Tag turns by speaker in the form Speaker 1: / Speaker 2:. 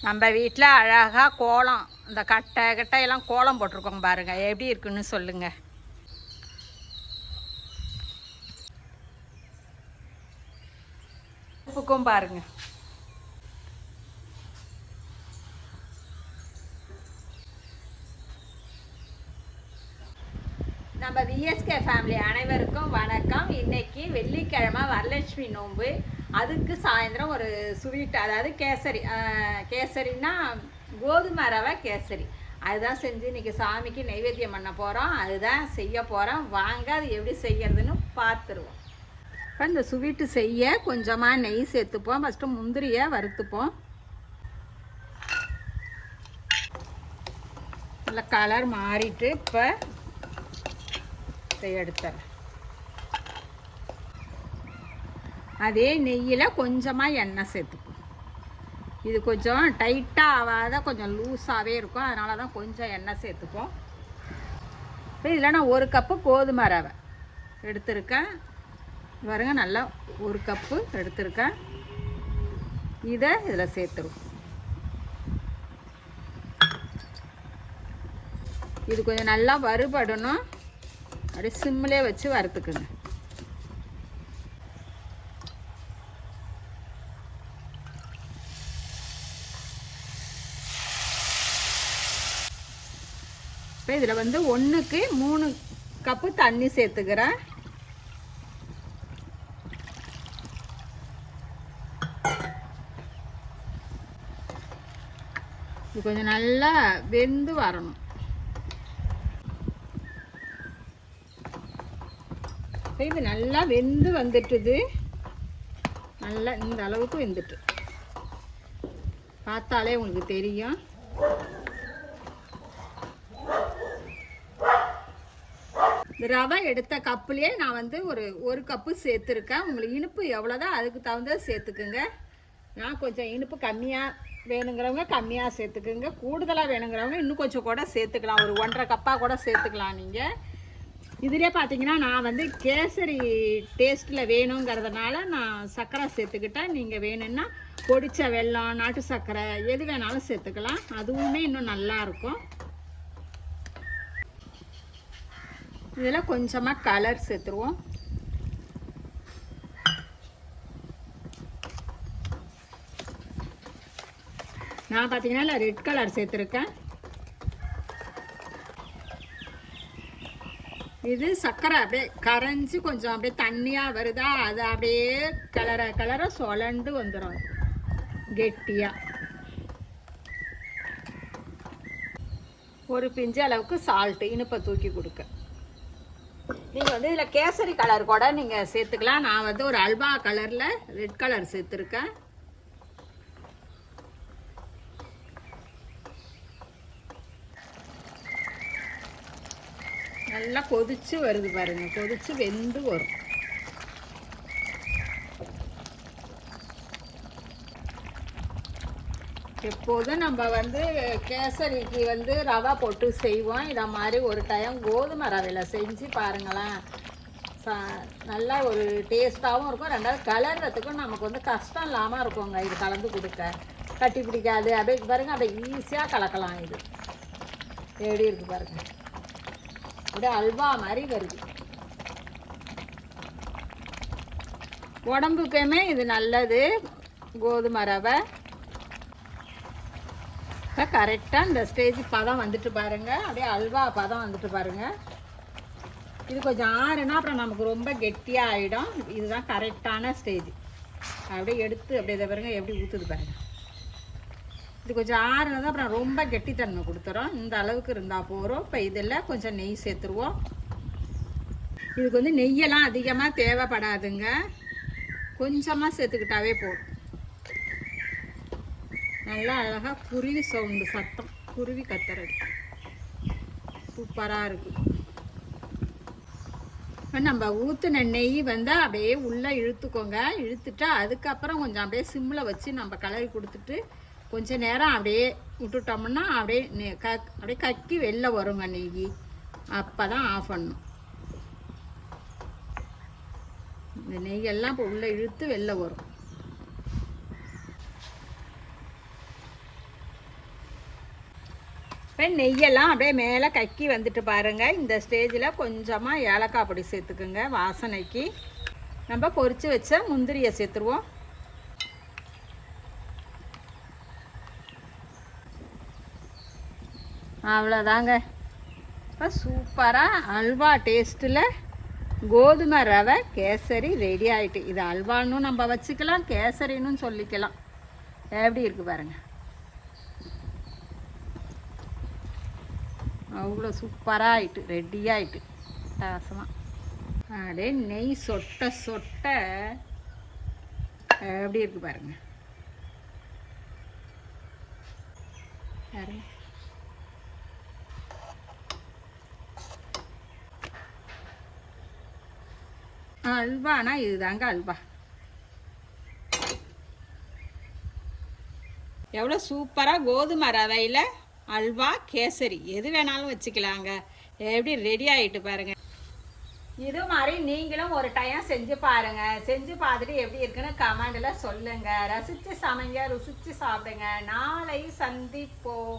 Speaker 1: நம்ம வீட்டில் அழகாக கோலம் இந்த கட்டை கட்டையெல்லாம் கோலம் போட்டிருக்கோம் பாருங்கள் எப்படி இருக்குன்னு சொல்லுங்கள் பூக்கும் பாருங்கள் இஎஸ்கே ஃபேமிலி அனைவருக்கும் வணக்கம். இன்றைக்கி வெள்ளிக்கிழமை வரலட்சுமி நோன்பு. அதுக்கு சாயந்தரம் ஒரு ஸ்வீட் அதாவது கேசரி கேசரின்னா கோதுமை ரவை கேசரி. அதுதான் செஞ்சு இன்றைக்கி சாமிக்கு நைவேத்தியம் பண்ண போகிறோம் அதுதான் செய்ய போகிறோம் வாங்க அது எப்படி செய்கிறதுன்னு பார்த்துருவோம். இப்போ இந்த ஸ்வீட்டு செய்ய கொஞ்சமாக நெய் சேர்த்துப்போம். ஃபஸ்ட்டு முந்திரியை வறுத்துப்போம். நல்லா கலர் மாறிட்டு இப்போ பழத்தை எடுத்துறேன். அதே நெய்யில் கொஞ்சமாக எண்ணெய் சேர்த்துப்போம். இது கொஞ்சம் டைட்டாக ஆகாத கொஞ்சம் லூஸாகவே இருக்கும். அதனால தான் கொஞ்சம் எண்ணெய் சேர்த்துப்போம். இப்போ இதில் நான் ஒரு கப்பு கோதுமை ரவை எடுத்திருக்கேன். பாருங்க நல்லா ஒரு கப்பு எடுத்திருக்கேன். இதை இதில் சேர்த்துருவோம். இது கொஞ்சம் நல்லா வறுபடணும். அப்படியே சிம்மிலே வச்சு வறுத்துக்குங்க. இப்போ இதில் வந்து ஒன்றுக்கு மூணு கப்பு தண்ணி சேர்த்துக்கிறேன். இது கொஞ்சம் நல்லா வெந்து வரணும். இப்போ இது நல்லா வெந்து வந்துட்டுது. நல்லா இந்த அளவுக்கு வெந்துட்டு. பார்த்தாலே உங்களுக்கு தெரியும். ரவை எடுத்த கப்புலேயே நான் வந்து ஒரு ஒரு கப்பு சேர்த்துருக்கேன். உங்களுக்கு இனிப்பு எவ்வளோதான் அதுக்கு தகுந்த சேர்த்துக்குங்க. நான் கொஞ்சம் இனிப்பு கம்மியாக வேணுங்கிறவங்க கம்மியாக சேர்த்துக்குங்க. கூடுதலாக வேணுங்கிறவங்க இன்னும் கொஞ்சம் கூட சேர்த்துக்கலாம். ஒரு ஒன்றரை கப்பாக கூட சேர்த்துக்கலாம் நீங்கள் இதிலே பார்த்தீங்கன்னா நான் வந்து கேசரி டேஸ்ட்டில் வேணுங்கிறதுனால நான் சர்க்கரை சேர்த்துக்கிட்டேன். நீங்கள் வேணும்னா பொடிச்ச வெல்லம் நாட்டு சர்க்கரை எது வேணாலும் சேர்த்துக்கலாம். அதுவுமே இன்னும் நல்லாயிருக்கும் இதில் கொஞ்சமாக கலர் சேர்த்துருவோம். நான் பார்த்தீங்கன்னா ரெட் கலர் சேர்த்துருக்கேன். இது சர்க்கரை அப்படியே கரைஞ்சி கொஞ்சம் அப்படியே தண்ணியாக வருதா அது அப்படியே கலர கலர சொலண்டு வந்துடும் கெட்டியாக ஒரு பிஞ்சு அளவுக்கு சால்ட்டு இனிப்பை தூக்கி கொடுக்க. நீங்கள் வந்து இதில் கேசரி கலர் கூட நீங்கள் சேர்த்துக்கலாம். நான் வந்து ஒரு அல்வா கலரில் ரெட் கலர் சேர்த்துருக்கேன். நல்லா கொதிச்சு வருது பாருங்க. கொதித்து வெந்து வரும். எப்போதும் நம்ம வந்து கேசரிக்கு வந்து ரவா போட்டு செய்வோம். இதை மாதிரி ஒரு டைம் கோதுமை ரவையில் செஞ்சு பாருங்களேன். நல்லா ஒரு டேஸ்ட்டாகவும் இருக்கும். ரெண்டாவது கலர்றதுக்கும் நமக்கு வந்து கஷ்டம் இல்லாமல் இருக்குங்க இது கலந்து கொடுக்க. கட்டி பிடிக்காது. அப்படியே பாருங்கள் அப்படியே ஈஸியாக கலக்கலாம் இது. எப்படி இருக்குது பாருங்கள் அப்படியே அல்வா மாதிரி வருது. உடம்புக்குமே இது நல்லது. கோதுமை ரவை. இப்போ கரெக்டாக இந்த ஸ்டேஜ் பதம் வந்துட்டு பாருங்கள் அப்படியே அல்வா பதம் வந்துட்டு பாருங்கள் இது கொஞ்சம் ஆறுனா அப்புறம் நமக்கு ரொம்ப கெட்டியாக ஆகிடும் இதுதான் கரெக்டான ஸ்டேஜ் அப்படியே எடுத்து அப்படியே இதை பாருங்கள் எப்படி ஊற்றுது பாருங்கள் இது கொஞ்சம் ஆறுனதும் அப்புறம் ரொம்ப கெட்டித்தன்மை கொடுத்துறோம் இந்த அளவுக்கு இருந்தால் போகிறோம் இப்போ இதில் கொஞ்சம் நெய் சேர்த்துருவோம். இதுக்கு வந்து நெய்யெல்லாம் அதிகமாக தேவைப்படாதுங்க. கொஞ்சமாக சேர்த்துக்கிட்டாவே போதும். நல்லா அழகாக குருவி சவுண்டு சத்தம். குருவி கத்துறது சூப்பராக இருக்கு. இப்போ நம்ம ஊற்றின நெய் வந்து அப்படியே உள்ளே இழுத்துக்கோங்க. இழுத்துட்டு அதுக்கப்புறம் கொஞ்சம் அப்படியே சிம்மில் வச்சு நம்ம கலரி கொடுத்துட்டு கொஞ்சம் நேரம் அப்படியே விட்டுட்டோம்னா அப்படியே க அப்படியே கக்கி வெளில வருங்க நெய் அப்போ தான் ஆஃப் பண்ணும். இந்த நெய்யெல்லாம் இப்போ உள்ளே இழுத்து வெளில வரும். இப்போ நெய்யெல்லாம் அப்படியே மேலே கக்கி வந்துட்டு பாருங்கள் இந்த ஸ்டேஜில் கொஞ்சமாக ஏலக்காய் பொடி சேர்த்துக்குங்க வாசனைக்கு. நம்ம பொறிச்சு வச்ச முந்திரியை சேர்த்துருவோம். அவ்வளோதாங்க இப்போ சூப்பராக அல்வா டேஸ்ட்டில் கோதுமை ரவை கேசரி ரெடி ஆகிட்டு இது அல்வான்னு நம்ம வச்சுக்கலாம் கேசரின்னு சொல்லிக்கலாம். எப்படி இருக்கு பாருங்க. அவ்வளோ சூப்பராக ஆயிட்டு ரெடி ஆயிட்டு. அட்டகாசமாக அப்படியே நெய் சொட்ட சொட்ட எப்படி இருக்கு பாருங்கள் பாருங்க. அல்வானா இதுதாங்க அல்வா. எவ்வளோ சூப்பராக கோதுமை ரவையில் அல்வா கேசரி எது வேணாலும் வச்சுக்கலாங்க. எப்படி ரெடி ஆகிட்டு பாருங்க. இது மாதிரி நீங்களும் ஒரு டைம் செஞ்சு பாருங்க. செஞ்சு பார்த்துட்டு எப்படி இருக்குன்னு கமெண்டில் சொல்லுங்க. ரசித்து சமைங்க ருசித்து சாப்பிடுங்க. நாளை சந்திப்போம்.